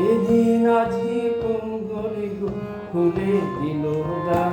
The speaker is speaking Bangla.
এদিন আজি কোন গরিব খুলে দিল গা।